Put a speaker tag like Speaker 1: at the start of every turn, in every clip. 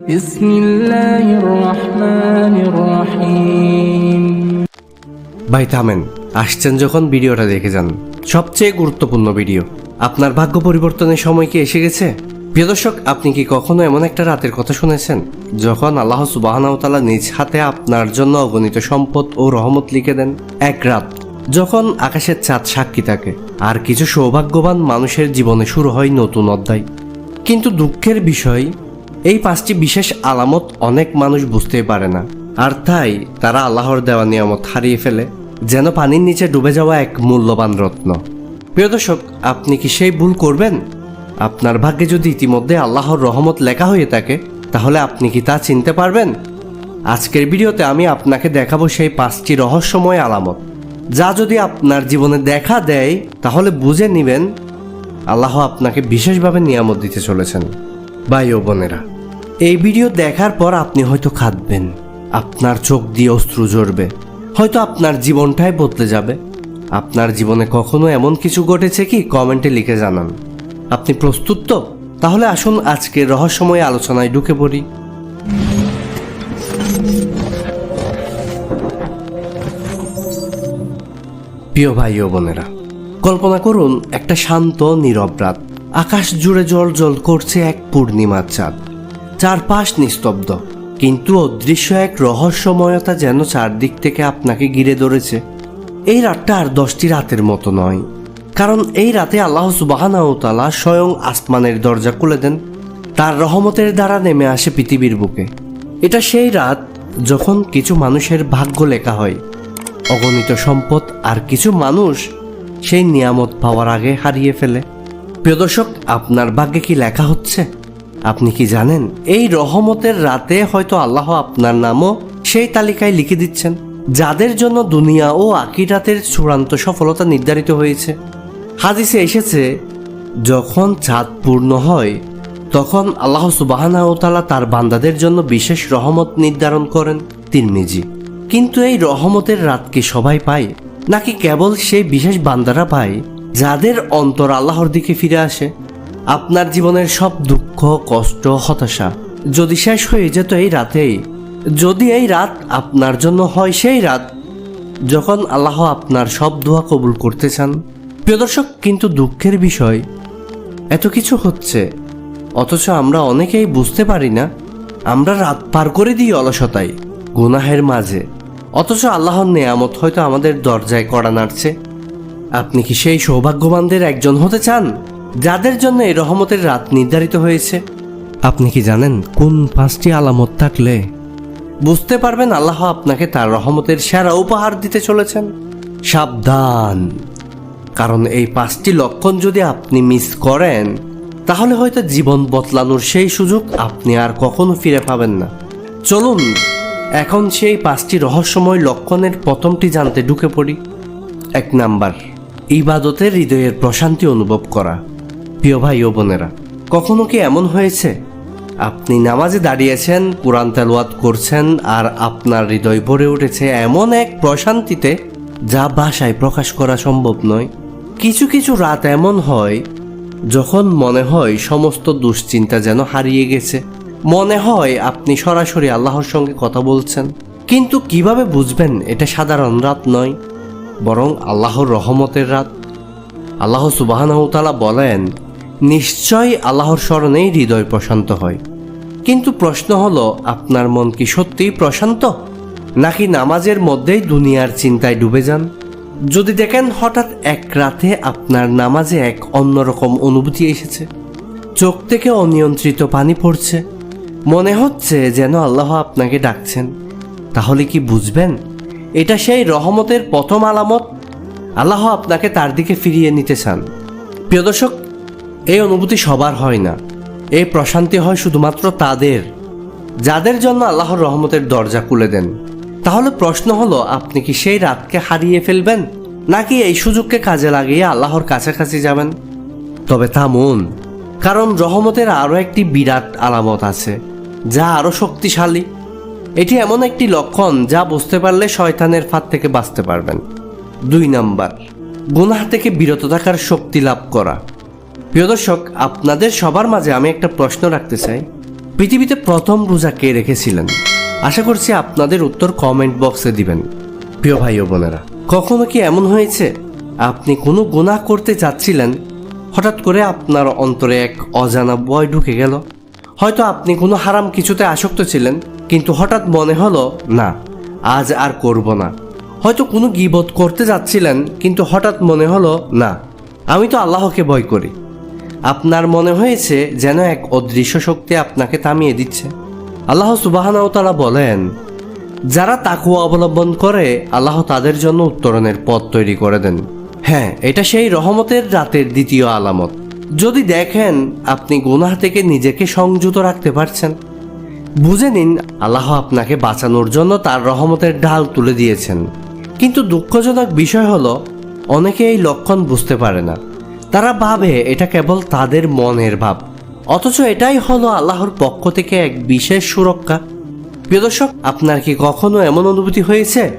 Speaker 1: بسم الله الرحمن الرحيم
Speaker 2: ভাই থামেন আসছেন যখন ভিডিওটা দেখে যান সবচেয়ে গুরুত্বপূর্ণ ভিডিও আপনার ভাগ্য পরিবর্তনের সময় কি এসে গেছে প্রিয় দর্শক আপনি কি কখনো এমন একটা রাতের কথা শুনেছেন যখন আল্লাহ সুবাহতালা নিজ হাতে আপনার জন্য অগণিত সম্পদ ও রহমত লিখে দেন এক রাত যখন আকাশের চাঁদ সাক্ষী থাকে আর কিছু সৌভাগ্যবান মানুষের জীবনে শুরু হয় নতুন অধ্যায় কিন্তু দুঃখের বিষয় এই পাঁচটি বিশেষ আলামত অনেক মানুষ বুঝতেই পারে না। আর তাই তারা আল্লাহর দেওয়া নিয়ামত হারিয়ে ফেলে, যেন পানির নিচে ডুবে যাওয়া এক মূল্যবান রত্ন। প্রিয় দর্শক, আপনি কি সেই ভুল করবেন? আপনার ভাগ্যে যদি ইতিমধ্যে আল্লাহর রহমত লেখা হয়ে থাকে, তাহলে আপনি কি তা চিনতে পারবেন? আজকের ভিডিওতে আমি আপনাকে দেখাবো সেই পাঁচটি রহস্যময় আলামত। যা যদি আপনার জীবনে দেখা দেয়, তাহলে বুঝে নেবেন, আল্লাহ আপনাকে বিশেষভাবে নিয়ামত দিতে চলেছেন। ভাই ও বোনেরা এই ভিডিও দেখার পর আপনি হয়তো খাদবেন আপনার চোখ দিয়ে অশ্রু ঝরবে। হয়তো আপনার জীবনটাই বদলে যাবে। আপনার জীবনে কখনো এমন কিছু ঘটেছে কি? কমেন্টে লিখে জানান। আপনি প্রস্তুত তো? তাহলে আসুন আজকের রহস্যময় আলোচনায় ঢুকে পড়ি। প্রিয় ভাই ও বোনেরা, কল্পনা করুন একটা শান্ত, নীরব রাত। আকাশ জুড়ে জল জল করছে এক পূর্ণিমার চাঁদ। চারপাশ নিস্তব্ধ। কিন্তু অদৃশ্য এক রহস্যময়তা যেন চারদিক থেকে আপনাকে ঘিরে ধরেছে। এই রাতটা আর দশটি রাতের মতো নয়। কারণ এই রাতে আল্লাহ সুবাহানাউতালা স্বয়ং আসমানের দরজা খুলে দেন। তার রহমতের দ্বারা নেমে আসে পৃথিবীর বুকে। এটা সেই রাত যখন কিছু মানুষের ভাগ্য লেখা হয়। অগণিত সম্পদ আর কিছু মানুষ সেই নিয়ামত পাওয়ার আগে হারিয়ে ফেলে। প্রিয় দর্শক, আপনার ভাগ্যে কি লেখা হচ্ছে? আপনি কি জানেন, এই রহমতের রাতে হয়তো আল্লাহ আপনার নামও সেই তালিকায় লিখে দিচ্ছেন, যাদের জন্য দুনিয়া ও আকিরাতের চূড়ান্ত সফলতা নির্ধারিত হয়েছে। হাদিসে এসেছে, যখন চাঁদ পূর্ণ হয়, তখন আল্লাহ সুবাহানা ও তালা তার বান্দাদের জন্য বিশেষ রহমত নির্ধারণ করেন তিরমিজি। কিন্তু এই রহমতের রাত কি সবাই পায়? নাকি কেবল সেই বিশেষ বান্দারা পায়, যাদের অন্তর আল্লাহর দিকে ফিরে আসে? আপনার জীবনের সব দুঃখ, কষ্ট, হতাশা যদি শেষ হয়ে যেত এই রাতেই, যদি এই রাত আপনার জন্য হয় সেই রাত, যখন আল্লাহ আপনার সব দোয়া কবুল করতে চান। প্রিয় দর্শক, কিন্তু দুঃখের বিষয়, এত কিছু হচ্ছে, অথচ আমরা অনেকেই বুঝতে পারি না, আমরা রাত পার করে দিই অলসতায়, গুনাহের মাঝে। অথচ আল্লাহর নেয়ামত হয়তো আমাদের দরজায় কড়া নাড়ছে। আপনি কি সেই সৌভাগ্যবানদের একজন হতে চান? যাদের জন্য এই রহমতের রাত নির্ধারিত হয়েছে। আপনি কি জানেন কোন পাঁচটি আলামত থাকলে? বুঝতে পারবেন আল্লাহ আপনাকে তার রহমতের সেরা উপহার দিতে চলেছেন। সাবধান। কারণ এই পাঁচটি লক্ষণ যদি আপনি মিস করেন তাহলে হয়তো জীবন বদলানোর সেই সুযোগ আপনি আর কখনো ফিরে পাবেন না। চলুন এখন সেই পাঁচটি রহস্যময় লক্ষণের প্রথমটি জানতে ঢুকে পড়ি। এক নাম্বার ইবাদতের হৃদয়ের প্রশান্তি অনুভব করা। প্রিয় ভাই ও বোনেরা, কখনো কি এমন হয়েছে? আপনি নামাজে দাঁড়িয়েছেন, কোরআন তেলোয়াত করছেন, আর আপনার হৃদয় ভরে উঠেছে এমন এক প্রশান্তিতে যা ভাষায় প্রকাশ করা সম্ভব নয়। কিছু কিছু রাত এমন হয় যখন মনে হয় সমস্ত দুশ্চিন্তা যেন হারিয়ে গেছে। মনে হয় আপনি সরাসরি আল্লাহর সঙ্গে কথা বলছেন, কিন্তু কীভাবে বুঝবেন এটা সাধারণ রাত নয়, বরং আল্লাহর রহমতের রাত। আল্লাহ সুবাহানাহতালা বলেন নিশ্চয়ই আল্লাহর স্মরণেই হৃদয় প্রশান্ত হয়। কিন্তু প্রশ্ন হলো, আপনার মন কি সত্যিই প্রশান্ত? নাকি নামাজের মধ্যেই দুনিয়ার চিন্তায় ডুবে যান? যদি দেখেন, হঠাৎ এক রাতে আপনার নামাজে এক অন্যরকম অনুভূতি এসেছে। চোখ থেকে অনিয়ন্ত্রিত পানি পড়ছে। মনে হচ্ছে যেন আল্লাহ আপনাকে ডাকছেন। তাহলে কি বুঝবেন? এটা সেই রহমতের প্রথম আলামত? আল্লাহ আপনাকে তার দিকে ফিরিয়ে নিতে চান। প্রিয় দর্শক এই অনুভূতি সবার হয় না। এই প্রশান্তি হয় শুধুমাত্র তাদের। যাদের জন্য আল্লাহর রহমতের দরজা খুলে দেন। তাহলে প্রশ্ন হলো, আপনি কি সেই রাতকে হারিয়ে ফেলবেন? নাকি এই সুযোগকে কাজে লাগিয়ে আল্লাহর কাছাকাছি যাবেন? তবে তা মন কারণ রহমতের আরও একটি বিরাট আলামত আছে, যা আরও শক্তিশালী। এটি এমন একটি লক্ষণ যা বুঝতে পারলে শয়তানের ফাঁদ থেকে বাঁচতে পারবেন। দুই নাম্বার, গুনাহ থেকে বিরত থাকার শক্তি লাভ করা। প্রিয় দর্শক, আপনাদের সবার মাঝে আমি একটা প্রশ্ন রাখতে চাই। পৃথিবীতে প্রথম রোজা কে রেখেছিলেন? আশা করছি আপনাদের উত্তর কমেন্ট বক্সে দিবেন। প্রিয় ভাই ও বোনেরা, কখনো কি এমন হয়েছে? আপনি কোনো গুনাহ করতে যাচ্ছিলেন? হঠাৎ করে আপনার অন্তরে এক অজানা বয় ঢুকে গেল। হয়তো আপনি কোনো হারাম কিছুতে আসক্ত ছিলেন, কিন্তু হঠাৎ মনে হলো, না, আজ আর করব না। হয়তো কোনো গিবত করতে যাচ্ছিলেন, কিন্তু হঠাৎ মনে হলো, না, আমি তো আল্লাহকে ভয় করি। আপনার মনে হয়েছে যেন এক অদৃশ্য শক্তি আপনাকে থামিয়ে দিচ্ছে? আল্লাহ সুবাহানাওতালা বলেন, যারা তাকুয়া অবলম্বন করে, আল্লাহ তাদের জন্য উত্তরণের পথ তৈরি করে দেন। হ্যাঁ এটা সেই রহমতের রাতের দ্বিতীয় আলামত। যদি দেখেন, আপনি গুনাহ থেকে নিজেকে সংযত রাখতে পারছেন। বুঝে নিন, আল্লাহ আপনাকে বাঁচানোর জন্য তার রহমতের ঢাল তুলে দিয়েছেন। কিন্তু দুঃখজনক বিষয় হলো, অনেকে এই লক্ষণ বুঝতে পারে না। তারা ভাবে এটা কেবল তাদের মনের ভাব। অথচ এটাই হলো আল্লাহর পক্ষ থেকে এক বিশেষ সুরক্ষা। প্রিয় দর্শক, আপনার কি কখনো এমন অনুভূতি হয়েছে?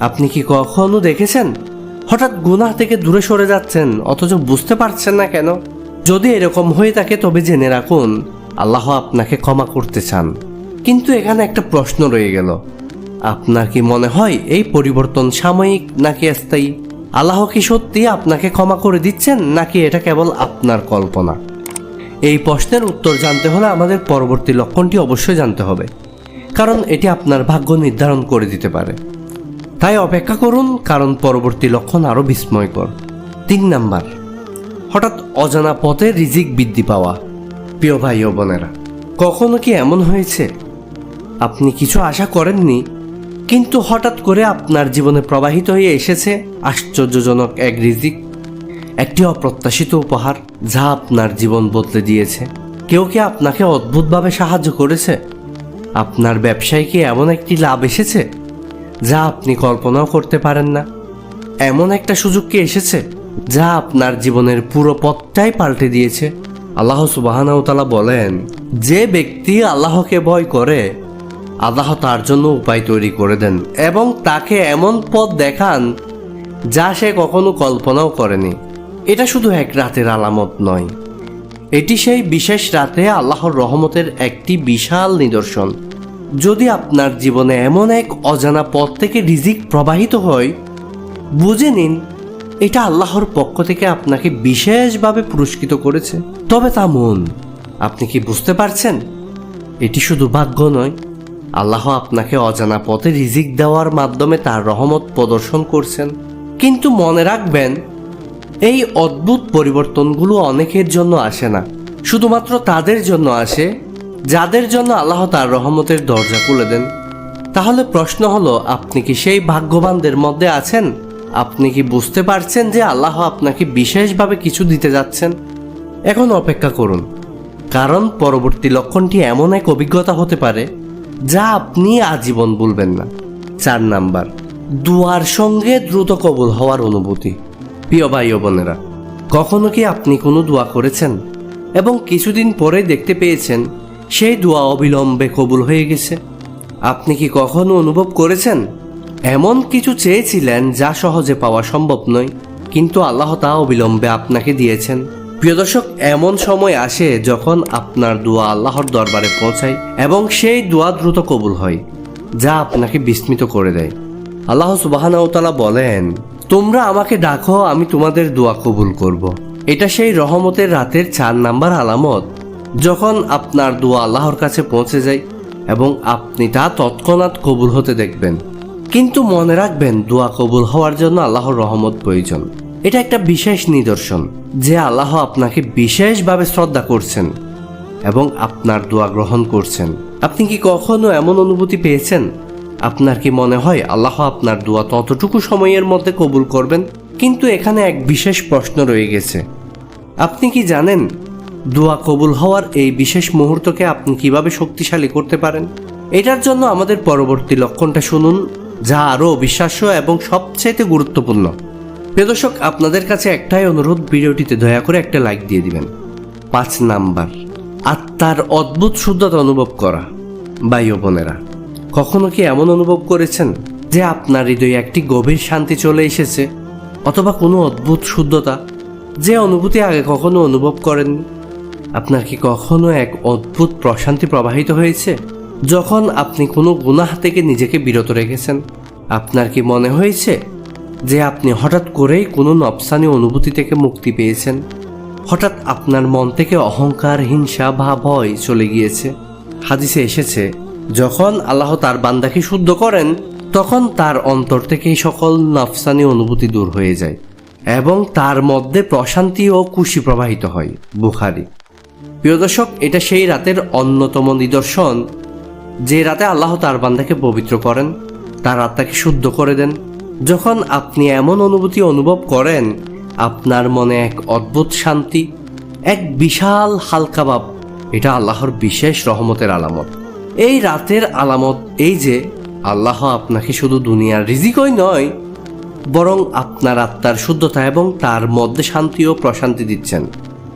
Speaker 2: আপনি কি কখনো দেখেছেন? হঠাৎ গুনাহ থেকে দূরে সরে যাচ্ছেন, অথচ বুঝতে পারছেন না কেন? যদি এরকম হয়ে থাকে, তবে জেনে রাখুন, আল্লাহ আপনাকে ক্ষমা করতে চান। কিন্তু এখানে একটা প্রশ্ন রয়ে গেল। আপনার কি মনে হয় এই পরিবর্তন সাময়িক নাকি স্থায়ী আল্লাহ কি সত্যি আপনাকে ক্ষমা করে দিচ্ছেন, নাকি এটা কেবল আপনার কল্পনা? এই প্রশ্নের উত্তর জানতে হলে আমাদের পরবর্তী লক্ষণটি অবশ্যই জানতে হবে, কারণ এটি আপনার ভাগ্য নির্ধারণ করে দিতে পারে। তাই অপেক্ষা করুন, কারণ পরবর্তী লক্ষণ আরও বিস্ময়কর। তিন নাম্বার, হঠাৎ অজানা পথে রিজিক বৃদ্ধি পাওয়া। প্রিয় ভাই ও বোনেরা, কখনো কি এমন হয়েছে? আপনি কিছু আশা করেননি? কিন্তু হঠাৎ করে আপনার জীবনে প্রবাহিত হয়ে এসেছে আশ্চর্যজনক এক রিজিক, একটি অপ্রত্যাশিত উপহার যা আপনার জীবন বদলে দিয়েছে। কেউ কি আপনাকে অদ্ভুতভাবে সাহায্য করেছে? আপনার ব্যবসায় কি এমন একটি লাভ এসেছে যা আপনি কল্পনাও করতে পারেন না। এমন একটা সুযোগ কি এসেছে যা আপনার জীবনের পুরো পথটাই পাল্টে দিয়েছে? আল্লাহ সুবাহানাউতালা বলেন, যে ব্যক্তি আল্লাহকে ভয় করে আল্লাহ তার জন্য উপায় তৈরি করে দেন এবং তাকে এমন পথ দেখান যা সে কখনো কল্পনাও করেনি। এটা শুধু এক রাতের আলামত নয়। এটি সেই বিশেষ রাতে আল্লাহর রহমতের একটি বিশাল নিদর্শন। যদি আপনার জীবনে এমন এক অজানা পথ থেকে রিজিক প্রবাহিত হয়, বুঝে নিন, এটা আল্লাহর পক্ষ থেকে আপনাকে বিশেষভাবে পুরস্কৃত করেছে। তবে তা মন, আপনি কি বুঝতে পারছেন? এটি শুধু ভাগ্য নয় আল্লাহ আপনাকে অজানা পথে রিজিক দেওয়ার মাধ্যমে তার রহমত প্রদর্শন করছেন। কিন্তু মনে রাখবেন, এই অদ্ভুত পরিবর্তনগুলো অনেকের জন্য আসে না। শুধুমাত্র তাদের জন্য আসে, যাদের জন্য আল্লাহ তার রহমতের দরজা খুলে দেন। তাহলে প্রশ্ন হলো, আপনি কি সেই ভাগ্যবানদের মধ্যে আছেন? আপনি কি বুঝতে পারছেন যে আল্লাহ আপনাকে বিশেষভাবে কিছু দিতে যাচ্ছেন? এখন অপেক্ষা করুন। কারণ পরবর্তী লক্ষণটি এমন এক অভিজ্ঞতা হতে পারে যা আপনি আজীবন ভুলবেন না। চার নাম্বার, দুয়ার সঙ্গে দ্রুত কবুল হওয়ার অনুভূতি। প্রিয় ভাই বোনেরা, কখনো কি আপনি কোনো দোয়া করেছেন? এবং কিছুদিন পরে দেখতে পেয়েছেন, সেই দোয়া অবিলম্বে কবুল হয়ে গেছে। আপনি কি কখনো অনুভব করেছেন? এমন কিছু চেয়েছিলেন যা সহজে পাওয়া সম্ভব নয়, কিন্তু আল্লাহ তা অবিলম্বে আপনাকে দিয়েছেন। প্রিয় দর্শক, এমন সময় আসে যখন আপনার দোয়া আল্লাহর দরবারে পৌঁছায় এবং সেই দোয়া দ্রুত কবুল হয়, যা আপনাকে বিস্মিত করে দেয়। আল্লাহ সুবাহানাউতালা বলেন, তোমরা আমাকে ডাকো, আমি তোমাদের দোয়া কবুল করব। এটা সেই রহমতের রাতের চার নাম্বার আলামত, যখন আপনার দোয়া আল্লাহর কাছে পৌঁছে যায় এবং আপনি তা তৎক্ষণাৎ কবুল হতে দেখবেন। কিন্তু মনে রাখবেন, দোয়া কবুল হওয়ার জন্য আল্লাহর রহমত প্রয়োজন। এটা একটা বিশেষ নিদর্শন যে আল্লাহ আপনাকে বিশেষভাবে শ্রদ্ধা করছেন এবং আপনার দোয়া গ্রহণ করছেন। আপনি কি কখনো এমন অনুভূতি পেয়েছেন? আপনার কি মনে হয় আল্লাহ আপনার দোয়া ততটুকু সময়ের মধ্যে কবুল করবেন? কিন্তু এখানে এক বিশেষ প্রশ্ন রয়ে গেছে। আপনি কি জানেন দোয়া কবুল হওয়ার এই বিশেষ মুহূর্তকে আপনি কীভাবে শক্তিশালী করতে পারেন? এটার জন্য আমাদের পরবর্তী লক্ষণটা শুনুন, যা আরও অবিশ্বাস্য এবং সবচাইতে গুরুত্বপূর্ণ। দর্শক, আপনাদের কাছে একটাই অনুরোধ, ভিডিওটিতে দয়া করে একটা লাইক দিয়ে দিবেন। পাঁচ নাম্বার, আত্মার অদ্ভুত শুদ্ধতা অনুভব করা ও বোনেরা। কখনো কি এমন অনুভব করেছেন যে আপনার হৃদয়ে একটি গভীর শান্তি চলে এসেছে, অথবা কোনো অদ্ভুত শুদ্ধতা যে অনুভূতি আগে কখনো অনুভব করেননি? আপনার কি কখনো এক অদ্ভুত প্রশান্তি প্রবাহিত হয়েছে, যখন আপনি কোনো গুনাহ থেকে নিজেকে বিরত রেখেছেন? আপনার কি মনে হয়েছে যে আপনি হঠাৎ করেই কোনো নবসানি অনুভূতি থেকে মুক্তি পেয়েছেন। হঠাৎ আপনার মন থেকে অহংকার, হিংসা বা ভয় চলে গিয়েছে। হাদিসে এসেছে, যখন আল্লাহ তার বান্দাকে শুদ্ধ করেন, তখন তার অন্তর থেকে সকল নফসানি অনুভূতি দূর হয়ে যায় এবং তার মধ্যে প্রশান্তি ও খুশি প্রবাহিত হয়। বুখারি। প্রিয় দর্শক, এটা সেই রাতের অন্যতম নিদর্শন। যে রাতে আল্লাহ তার বান্দাকে পবিত্র করেন, তার আত্মাকে শুদ্ধ করে দেন যখন আপনি এমন অনুভূতি অনুভব করেন, আপনার মনে এক অদ্ভুত শান্তি, এক বিশাল হালকা ভাব। এটা আল্লাহর বিশেষ রহমতের আলামত। এই রাতের আলামত এই যে, আল্লাহ আপনাকে শুধু দুনিয়ার রিজিকই নয়, বরং আপনার আত্মার শুদ্ধতা এবং তার মধ্যে শান্তি ও প্রশান্তি দিচ্ছেন।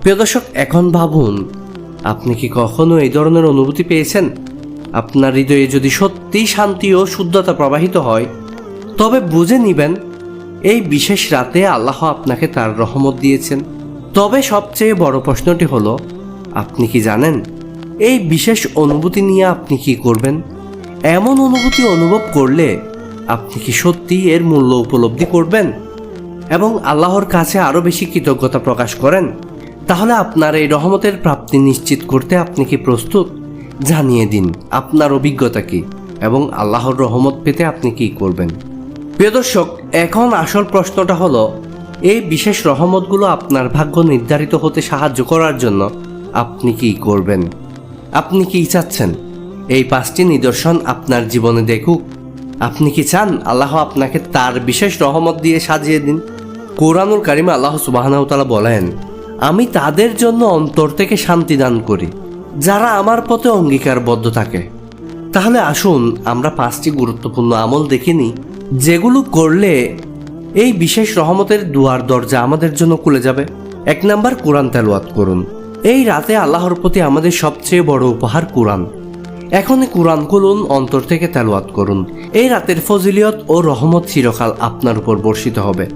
Speaker 2: প্রিয় দর্শক, এখন ভাবুন, আপনি কি কখনো এই ধরনের অনুভূতি পেয়েছেন? আপনার হৃদয়ে যদি সত্যিই শান্তি ও শুদ্ধতা প্রবাহিত হয় তবে বুঝে নিবেন, এই বিশেষ রাতে আল্লাহ আপনাকে তার রহমত দিয়েছেন। তবে সবচেয়ে বড় প্রশ্নটি হলো, আপনি কি জানেন, এই বিশেষ অনুভূতি নিয়ে আপনি কি করবেন? এমন অনুভূতি অনুভব করলে আপনি কি সত্যি এর মূল্য উপলব্ধি করবেন? এবং আল্লাহর কাছে আরও বেশি কৃতজ্ঞতা প্রকাশ করেন? তাহলে আপনার এই রহমতের প্রাপ্তি নিশ্চিত করতে আপনি কি প্রস্তুত? জানিয়ে দিন, আপনার অভিজ্ঞতা কি? এবং আল্লাহর রহমত পেতে আপনি কি করবেন? প্রিয় দর্শক, এখন আসল প্রশ্নটা হলো, এই বিশেষ রহমতগুলো আপনার ভাগ্য নির্ধারিত হতে সাহায্য করার জন্য আপনি কি করবেন? আপনি কি চাচ্ছেন? এই পাঁচটি নিদর্শন আপনার জীবনে দেখুক। আপনি কি চান আল্লাহ আপনাকে তার বিশেষ রহমত দিয়ে সাজিয়ে দিন? কোরআনুল কারিমে আল্লাহ সুবাহনাউতালা বলেন, আমি তাদের জন্য অন্তর থেকে শান্তি দান করি, যারা আমার পথে অঙ্গীকারবদ্ধ থাকে। তাহলে আসুন আমরা পাঁচটি গুরুত্বপূর্ণ আমল দেখে নিই। যেগুলো করলে এই বিশেষ রহমতের দুয়ার দরজা আমাদের জন্য খুলে যাবে। এক নাম্বার কোরআন তেলাওয়াত করুন। এই রাতে আল্লাহর প্রতি আমাদের সবচেয়ে বড় উপহার কোরআন। এখনই কোরআন খুলুন, অন্তর থেকে তেলাওয়াত করুন। এই রাতের ফজিলিয়ত ও রহমত চিরকাল আপনার উপর বর্ষিত হবে।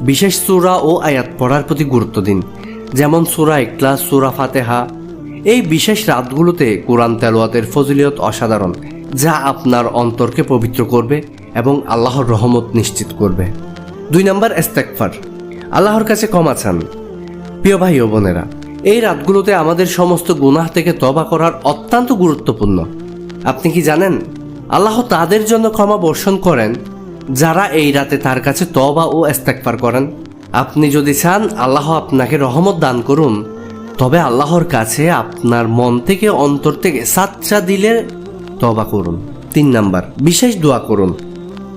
Speaker 2: বিশেষ সুরা ও আয়াত পড়ার প্রতি গুরুত্ব দিন। যেমন সূরা ইখলাস, সুরা ফাতেহা। এই বিশেষ রাতগুলোতে কোরআন তেলাওয়াতের ফজিলিয়ত অসাধারণ, যা আপনার অন্তরকে পবিত্র করবে। এবং আল্লাহর রহমত নিশ্চিত করবে। দুই নম্বর এস্তেকফার আল্লাহর কাছে ক্ষমা চান। প্রিয় ভাই ও বোনেরা, এই রাতগুলোতে আমাদের সমস্ত গুনাহ থেকে তবা করার অত্যন্ত গুরুত্বপূর্ণ। আপনি কি জানেন, আল্লাহ তাদের জন্য ক্ষমা বর্ষণ করেন যারা এই রাতে তার কাছে তবা ও এস্তেকফার করেন? আপনি যদি চান আল্লাহ আপনাকে রহমত দান করুন, তবে আল্লাহর কাছে আপনার মন থেকে অন্তর থেকে সাচ্চা দিলে তবা করুন। তিন নাম্বার, বিশেষ দোয়া করুন।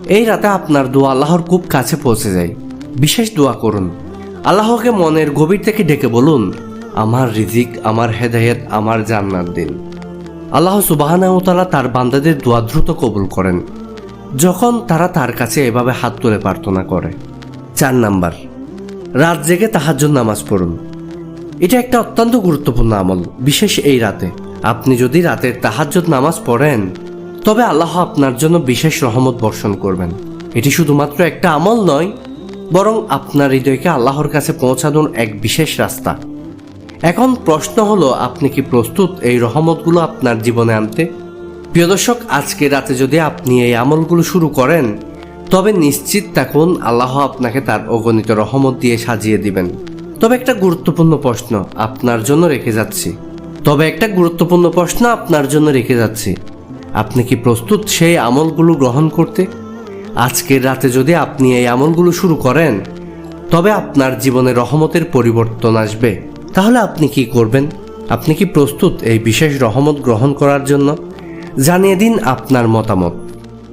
Speaker 2: এই রাতে আপনার দোয়া আল্লাহর খুব কাছে পৌঁছে যায়। বিশেষ দোয়া করুন। আল্লাহকে মনের গভীর থেকে ডেকে বলুন, আমার রিজিক, আমার হেদায়েত, আমার জান্নাত দিন। আল্লাহ সুবাহানাউতালা তার বান্দাদের দোয়া দ্রুত কবুল করেন। যখন তারা তার কাছে এভাবে হাত তুলে প্রার্থনা করে। চার নাম্বার, রাত জেগে তাহাজ্জুদ নামাজ পড়ুন। এটা একটা অত্যন্ত গুরুত্বপূর্ণ আমল, বিশেষ এই রাতে। আপনি যদি রাতের তাহাজ্জুদ নামাজ পড়েন তবে আল্লাহ আপনার জন্য বিশেষ রহমত বর্ষণ করবেন। এটি শুধুমাত্র একটা আমল নয়, বরং আপনার হৃদয়কে আল্লাহর কাছে পৌঁছানোর এক বিশেষ রাস্তা। এখন প্রশ্ন হলো, আপনি কি প্রস্তুত এই রহমতগুলো আপনার জীবনে আনতে? প্রিয় দর্শক, আজকে রাতে যদি আপনি এই আমলগুলো শুরু করেন, তবে নিশ্চিত থাকুন আল্লাহ আপনাকে তার অগণিত রহমত দিয়ে সাজিয়ে দিবেন। তবে একটা গুরুত্বপূর্ণ প্রশ্ন, আপনার জন্য রেখে যাচ্ছি। তবে একটা গুরুত্বপূর্ণ প্রশ্ন, আপনার জন্য রেখে যাচ্ছি। আপনি কি প্রস্তুত সেই আমলগুলো গ্রহণ করতে? আজকের রাতে যদি আপনি এই আমলগুলো শুরু করেন, তবে আপনার জীবনে রহমতের পরিবর্তন আসবে। তাহলে আপনি কি করবেন? আপনি কি প্রস্তুত এই বিশেষ রহমত গ্রহণ করার জন্য? জানিয়ে দিন আপনার মতামত।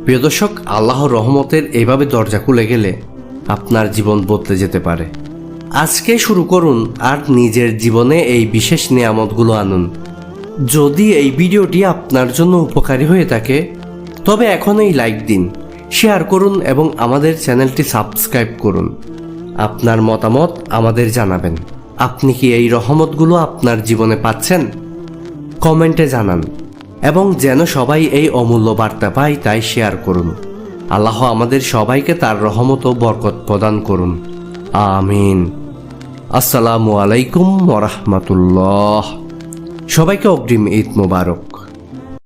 Speaker 2: প্রিয় দর্শক, আল্লাহর রহমতের এইভাবে দরজা খুলে গেলে আপনার জীবন বদলে যেতে পারে। আজকে শুরু করুন আর নিজের জীবনে এই বিশেষ নিয়ামতগুলো আনুন। যদি এই ভিডিওটি আপনার জন্য উপকারী হয়ে থাকে, তবে এখনই লাইক দিন, শেয়ার করুন এবং আমাদের চ্যানেলটি সাবস্ক্রাইব করুন। আপনার মতামত আমাদের জানাবেন। আপনি কি এই রহমতগুলো আপনার জীবনে পাচ্ছেন? কমেন্টে জানান। এবং যেন সবাই এই অমূল্য বার্তা পায়, তাই শেয়ার করুন। আল্লাহ আমাদের সবাইকে তার রহমত ও বরকত প্রদান করুন। আমিন। আসসালামু আলাইকুম ওরহমতুল্লাহ সবাইকে অগ্রিম ঈদ মোবারক।